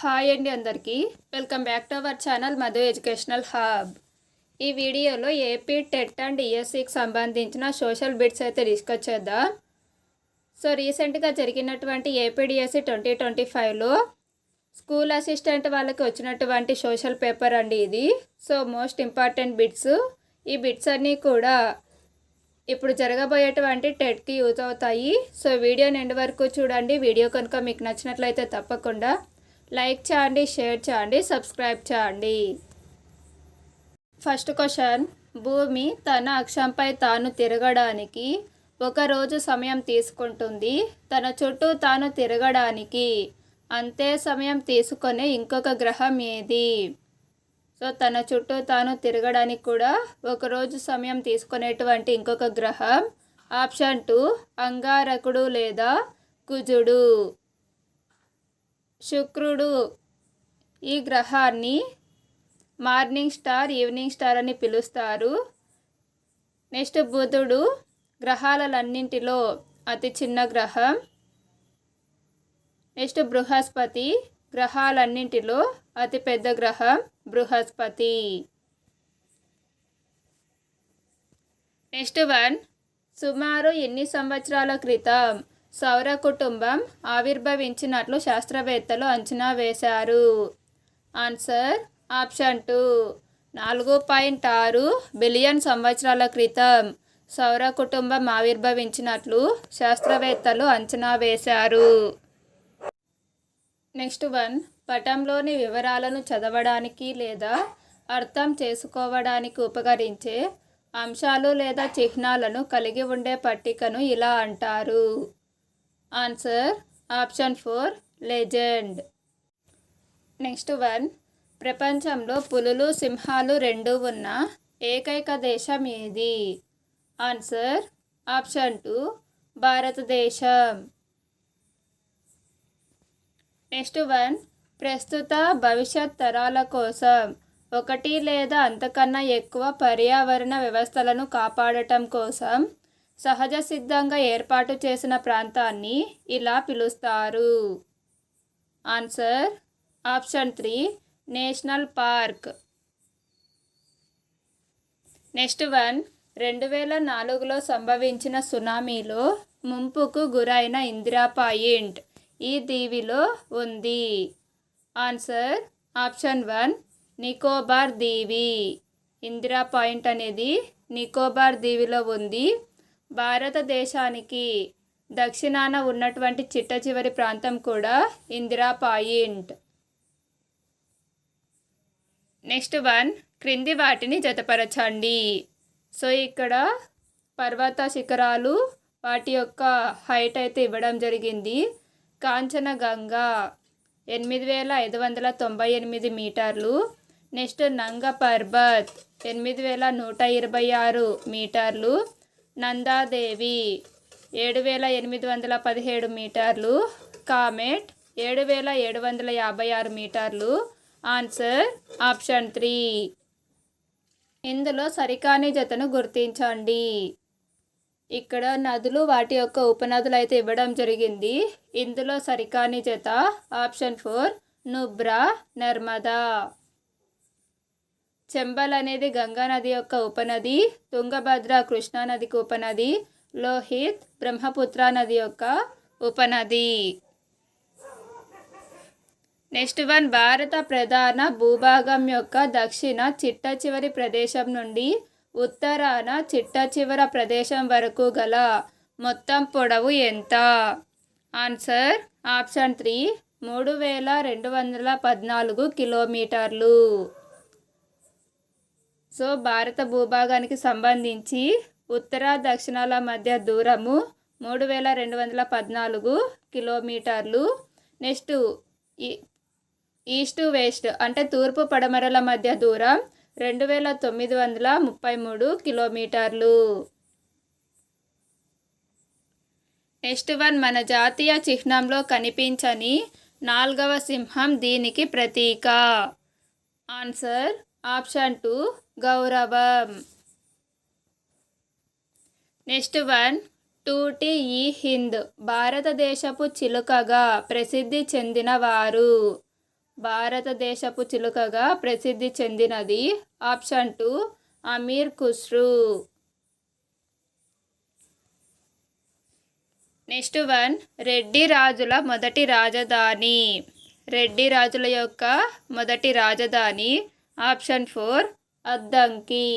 Hi అండి అందరికీ. Welcome back to our channel Madhu educational hub. ఈ వీడియోలో ఏపీ టెట్ అండ్ ఈఎస్సికి సంబంధించిన సోషల్ బిట్స్ అయితే డిస్కస్ చేద్దాం. సో రీసెంట్గా జరిగినటువంటి ఏపీడిఎస్సి ట్వంటీ ట్వంటీ ఫైవ్లో స్కూల్ అసిస్టెంట్ వాళ్ళకి వచ్చినటువంటి సోషల్ పేపర్ అండి ఇది. So most important bits. ఈ బిట్స్ అన్నీ కూడా ఇప్పుడు జరగబోయేటువంటి టెట్కి యూజ్ అవుతాయి. సో వీడియో ఎండ్ వరకు చూడండి. వీడియో కనుక మీకు నచ్చినట్లయితే తప్పకుండా లైక్ చేయండి షేర్ చేయండి సబ్స్క్రైబ్ చేయండి. First question. భూమి తన అక్షంపై తాను తిరగడానికి ఒక రోజు సమయం తీసుకుంటుంది. తన చుట్టూ తాను తిరగడానికి అంతే సమయం తీసుకునే ఇంకొక గ్రహం ఏది? సో తన చుట్టూ తాను తిరగడానికి కూడా ఒక రోజు సమయం తీసుకునేటువంటి ఇంకొక గ్రహం. ఆప్షన్ టూ అంగారకుడు లేదా కుజుడు. శుక్రుడు ఈ గ్రహాన్ని మార్నింగ్ స్టార్ ఈవినింగ్ స్టార్ అని పిలుస్తారు. నెక్స్ట్ బుధుడు గ్రహాలన్నింటిలో అతి చిన్న గ్రహం. నెక్స్ట్ బృహస్పతి గ్రహాలన్నింటిలో అతి పెద్ద గ్రహం బృహస్పతి. నెక్స్ట్ వన్ సుమారు ఎన్ని సంవత్సరాల క్రితం? సౌర కుటుంబం ఆవిర్భవించినట్లు శాస్త్రవేత్తలు అంచనా వేశారు. Answer option two. నాలుగు పాయింట్ ఆరు బిలియన్ సంవత్సరాల క్రితం సౌర కుటుంబం ఆవిర్భవించినట్లు శాస్త్రవేత్తలు అంచనా వేశారు. Next one. పటంలోని వివరాలను చదవడానికి లేదా అర్థం చేసుకోవడానికి ఉపకరించే అంశాలు లేదా చిహ్నాలను కలిగి ఉండే పట్టికను ఇలా అంటారు. Answer option four legend next one ప్రపంచంలో పులులు సింహాలు రెండు ఉన్న ఏకైక దేశం ఏది? ఆన్సర్ ఆప్షన్ టూ భారతదేశం. నెక్స్ట్ వన్ ప్రస్తుత భవిష్యత్ తరాల కోసం ఒకటి లేదా అంతకన్నా ఎక్కువ పర్యావరణ వ్యవస్థలను కాపాడటం కోసం సహజ సిద్ధంగా ఏర్పాటు చేసిన ప్రాంతాన్ని ఇలా పిలుస్తారు. Answer option three national park. Next one రెండు వేల నాలుగులో సంభవించిన సునామీలో ముంపుకు గురైన ఇందిరా పాయింట్ ఈ దీవిలో ఉంది. ఆన్సర్ ఆప్షన్ వన్ నికోబార్ దీవి. ఇందిరా పాయింట్ అనేది నికోబార్ దీవిలో ఉంది. భారతదేశానికి దక్షిణాన ఉన్నటువంటి చిట్ట చివరి ప్రాంతం కూడా ఇందిరా పాయింట్. నెక్స్ట్ వన్ క్రింది వాటిని జతపరచండి. సో ఇక్కడ పర్వత శిఖరాలు వాటి యొక్క హైట్ అయితే ఇవ్వడం జరిగింది. కాంచనగంగా ఎనిమిది వేల ఐదు వందల తొంభై ఎనిమిది మీటర్లు. నెక్స్ట్ నంగ పర్బత్ ఎనిమిది వేల నూట ఇరవై ఆరు మీటర్లు. నందాదేవి. ఏడు వేల ఎనిమిది వందల పదిహేడు మీటర్లు. కామెట్ ఏడు వేల ఏడు వందల యాభై ఆరు మీటర్లు. Answer option three. ఇందులో సరికాని జతను గుర్తించండి. ఇక్కడ నదులు వాటి యొక్క ఉపనదులు అయితే ఇవ్వడం జరిగింది. ఇందులో సరికాని జత ఆప్షన్ ఫోర్ నుబ్రా నర్మదా. చెంబల్ అనేది గంగా నది యొక్క ఉపనది తుంగభద్ర కృష్ణా నదికి ఉపనది లోహిత్ బ్రహ్మపుత్ర నది యొక్క ఉపనది. నెక్స్ట్ వన్ భారత ప్రధాన భూభాగం యొక్క దక్షిణ చిట్ట చివరి ప్రదేశం నుండి ఉత్తరాన చిట్ట చివర ప్రదేశం వరకు గల మొత్తం పొడవు ఎంత? ఆన్సర్ ఆప్షన్ త్రీ మూడు వేల రెండు వందల పద్నాలుగు కిలోమీటర్లు. సో భారత భూభాగానికి సంబంధించి ఉత్తర దక్షిణాల మధ్య దూరము మూడు వేల రెండు వందల పద్నాలుగు కిలోమీటర్లు. నెక్స్ట్ ఈస్ట్ వెస్ట్ అంటే తూర్పు పడమరల మధ్య దూరం రెండు వేల తొమ్మిది వందల ముప్పై మూడు కిలోమీటర్లు. నెక్స్ట్ వన్ మన జాతీయ చిహ్నంలో కనిపించని నాలుగవ సింహం దీనికి ప్రతీక. ఆన్సర్ ఆప్షన్ టూ గౌరవం. నెక్స్ట్ వన్ టూటి ఈ హింద్. భారతదేశపు చిలుకగా ప్రసిద్ధి చెందినవారు. భారతదేశపు చిలుకగా ప్రసిద్ధి చెందినది option two Amir Khusrau. Next one Reddy రాజుల మొదటి రాజధాని. రెడ్డి రాజుల యొక్క మొదటి రాజధాని option four Addanki.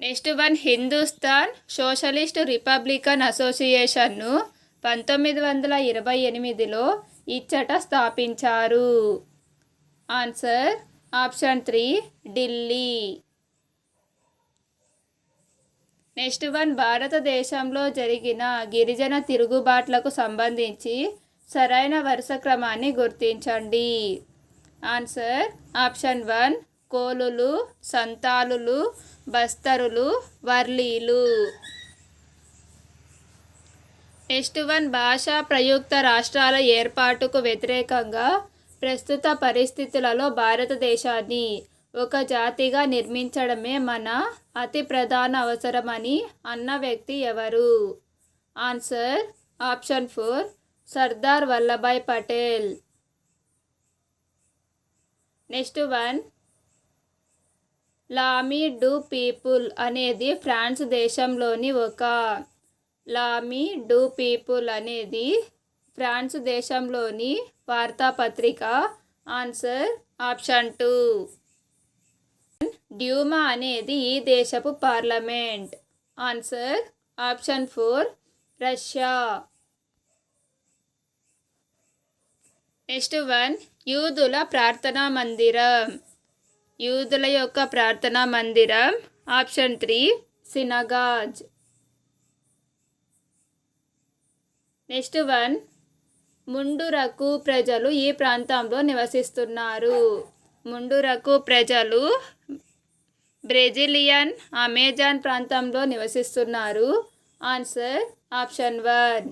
Next one Hindustan socialist republican అసోసియేషన్ను పంతొమ్మిది వందల ఇరవై ఎనిమిదిలో ఇచ్చట స్థాపించారు. Answer option three Delhi. Next one భారతదేశంలో జరిగిన గిరిజన తిరుగుబాట్లకు సంబంధించి సరైన వరుస క్రమాన్ని గుర్తించండి. ఆన్సర్ ఆప్షన్ వన్ కోలులు సంతాలులు బస్తరులు వర్లీలు. నెక్స్ట్ వన్ భాషా ప్రయుక్త రాష్ట్రాల ఏర్పాటుకు వ్యతిరేకంగా ప్రస్తుత పరిస్థితులలో భారతదేశాన్ని ఒక జాతిగా నిర్మించడమే మన అతి ప్రధాన అవసరమని అన్న వ్యక్తి ఎవరు? Answer option four Sardar Vallabhbhai Patel. Next one. L'Ami du Peuple అనేది ఫ్రాన్స్ దేశంలోని ఒక లామీ డు పీపుల్ అనేది ఫ్రాన్స్ దేశంలోని వార్తాపత్రిక ఆన్సర్ ఆప్షన్ టూ. డ్యూమా అనేది ఈ దేశపు parliament. Answer option four Russia. Next one యూదుల ప్రార్థనా మందిరం. యూదుల యొక్క ప్రార్థనా మందిరం option three synagogue next one Munduruku ప్రజలు ఈ ప్రాంతంలో నివసిస్తున్నారు. ముండురకు ప్రజలు బ్రెజిలియన్ అమెజాన్ ప్రాంతంలో నివసిస్తున్నారు. Answer option one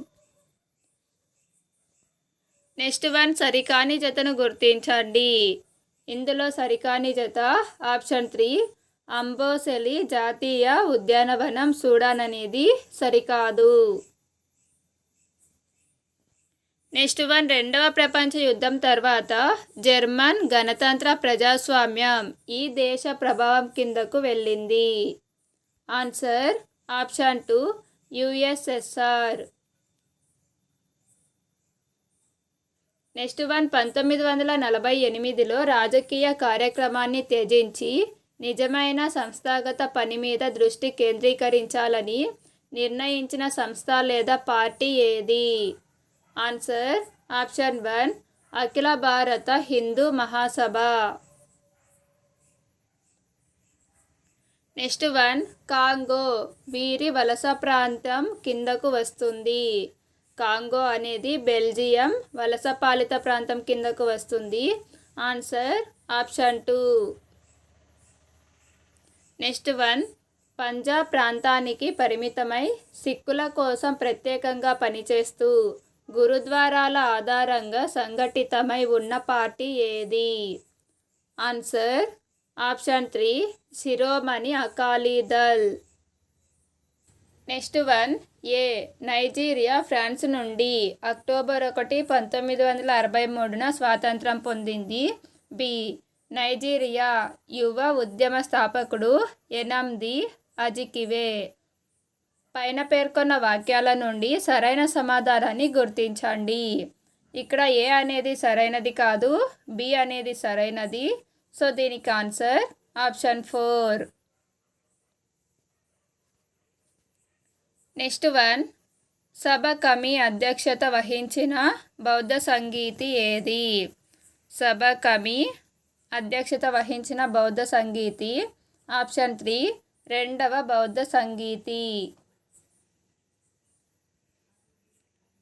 next one సరికాని జతను గుర్తించండి. ఇందులో సరికాని జత ఆప్షన్ త్రీ అంబోసెలి జాతీయ ఉద్యానవనం సూడాన్ అనేది సరికాదు. నెక్స్ట్ వన్ రెండవ ప్రపంచ యుద్ధం తర్వాత జర్మన్ గణతంత్ర ప్రజాస్వామ్యం ఈ దేశ ప్రభావం కిందకు వెళ్ళింది. Answer option two USSR. Next one పంతొమ్మిది వందల నలభై ఎనిమిదిలో రాజకీయ కార్యక్రమాన్ని త్యజించి నిజమైన సంస్థాగత పని మీద దృష్టి కేంద్రీకరించాలని నిర్ణయించిన సంస్థ లేదా పార్టీ ఏది? Answer option one Akhil Bharat Hindu Mahasabha. Next one Congo వీరి వలస ప్రాంతం కిందకు వస్తుంది. కాంగో అనేది బెల్జియం వలస పాలిత ప్రాంతం కిందకు వస్తుంది. Answer option two. Next one. Punjab ప్రాంతానికి పరిమితమై సిక్కుల కోసం ప్రత్యేకంగా పనిచేస్తూ గురుద్వారాల ఆధారంగా సంఘటితమై ఉన్న పార్టీ ఏది? Answer option three. Shiromani Akali Dal next one A Nigeria France నుండి అక్టోబర్ ఒకటి పంతొమ్మిది వందల అరవై మూడున స్వాతంత్రం పొందింది. బి నైజీరియా యువ ఉద్యమ స్థాపకుడు ఎనంది అజికివే. పైన పేర్కొన్న వాక్యాల నుండి సరైన సమాధానాన్ని గుర్తించండి. ఇక్కడ ఏ అనేది సరైనది కాదు బి అనేది సరైనది. సో దీనికి answer option four. Next one. సభ కమి అధ్యక్షత వహించిన బౌద్ధ సంగీతి ఏది? సభ కమి అధ్యక్షత వహించిన బౌద్ధ సంగీతి. ఆప్షన్ త్రీ రెండవ బౌద్ధ సంగీతి.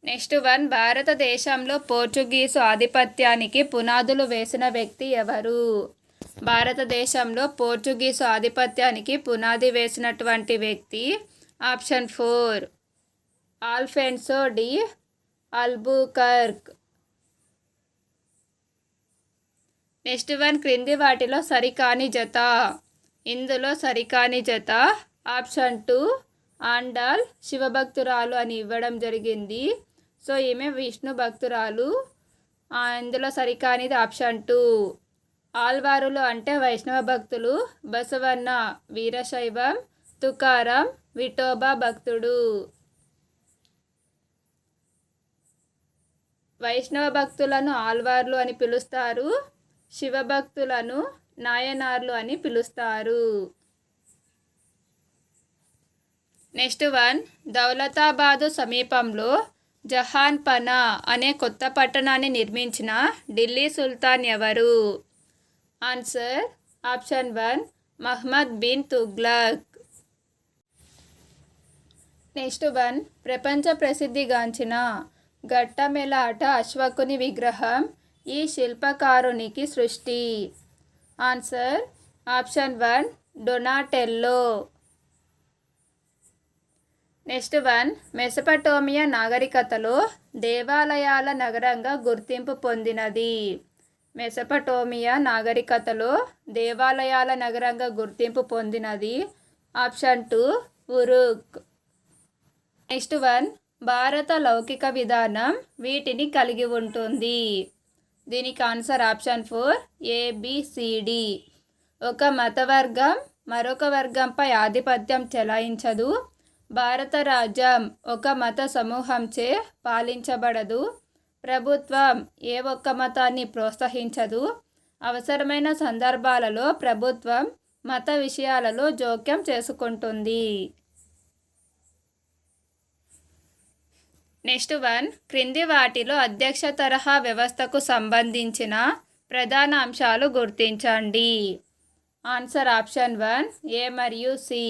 నెక్స్ట్ వన్ భారతదేశంలో పోర్చుగీసు ఆధిపత్యానికి పునాదులు వేసిన వ్యక్తి ఎవరు? భారతదేశంలో పోర్చుగీసు ఆధిపత్యానికి పునాది వేసినటువంటి వ్యక్తి option four. Alfonso de Albuquerque. Next one క్రింది వాటిలో సరికాని జత. ఇందులో సరికాని జత. ఆప్షన్ టూ ఆండాల్ శివభక్తురాలు అని ఇవ్వడం జరిగింది. సో ఈమె విష్ణు భక్తురాలు. ఇందులో సరికానిది ఆప్షన్ టూ. ఆల్వారులు అంటే వైష్ణవ భక్తులు బసవన్న వీరశైవం తుకారం విఠోబా భక్తుడు. వైష్ణవ భక్తులను ఆల్వార్లు అని పిలుస్తారు. శివభక్తులను నాయనార్లు అని పిలుస్తారు. నెక్స్ట్ వన్ దౌలతాబాదు సమీపంలో జహాన్పనా అనే కొత్త పట్టణాన్ని నిర్మించిన ఢిల్లీ సుల్తాన్ ఎవరు? Answer option one Muhammad bin Tughlaq. Next one ప్రపంచ ప్రసిద్ధిగాంచిన ఘట్టమెలాట అశ్వకుని విగ్రహం ఈ శిల్పకారునికి సృష్టి. Answer option one Donatello. Next one Mesopotamia నాగరికతలో దేవాలయాల నగరంగా గుర్తింపు పొందినది. మెసపటోమియా నాగరికతలో దేవాలయాల నగరంగా గుర్తింపు పొందినది. Option two Uruk. Next one భారత లౌకిక విధానం వీటిని కలిగి ఉంటుంది. దీనికి ఆన్సర్ ఆప్షన్ ఫోర్ ఏబిసిడి ఒక మతవర్గం మరొక వర్గంపై ఆధిపత్యం చెలాయించదు. భారత రాజ్యం ఒక మత సమూహంచే పాలించబడదు. ప్రభుత్వం ఏ ఒక్క మతాన్ని ప్రోత్సహించదు. అవసరమైన సందర్భాలలో ప్రభుత్వం మత విషయాలలో జోక్యం చేసుకుంటుంది. నెక్స్ట్ వన్ క్రింది వాటిలో అధ్యక్ష తరహా వ్యవస్థకు సంబంధించిన ప్రధాన అంశాలు గుర్తించండి. ఆన్సర్ ఆప్షన్ వన్ ఏ మరియు సి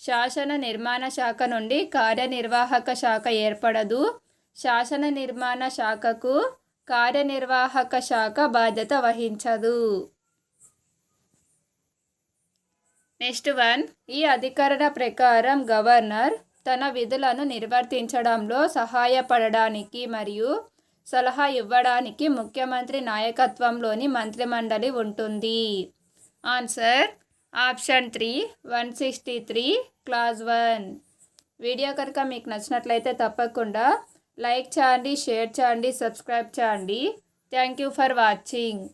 శాసన నిర్మాణ శాఖ నుండి కార్యనిర్వాహక శాఖ ఏర్పడదు. శాసన నిర్మాణ శాఖకు కార్యనిర్వాహక శాఖ బాధ్యత వహించదు. నెక్స్ట్ వన్ ఈ అధికరణ ప్రకారం గవర్నర్ తన విధులను నిర్వర్తించడంలో సహాయపడడానికి మరియు సలహా ఇవ్వడానికి ముఖ్యమంత్రి నాయకత్వంలోని మంత్రిమండలి ఉంటుంది. Answer option three one sixty three clause one. Video కనుక మీకు నచ్చినట్లయితే తప్పకుండా లైక్ చేయండి షేర్ చేయండి సబ్స్క్రైబ్ చేయండి. Thank you for watching.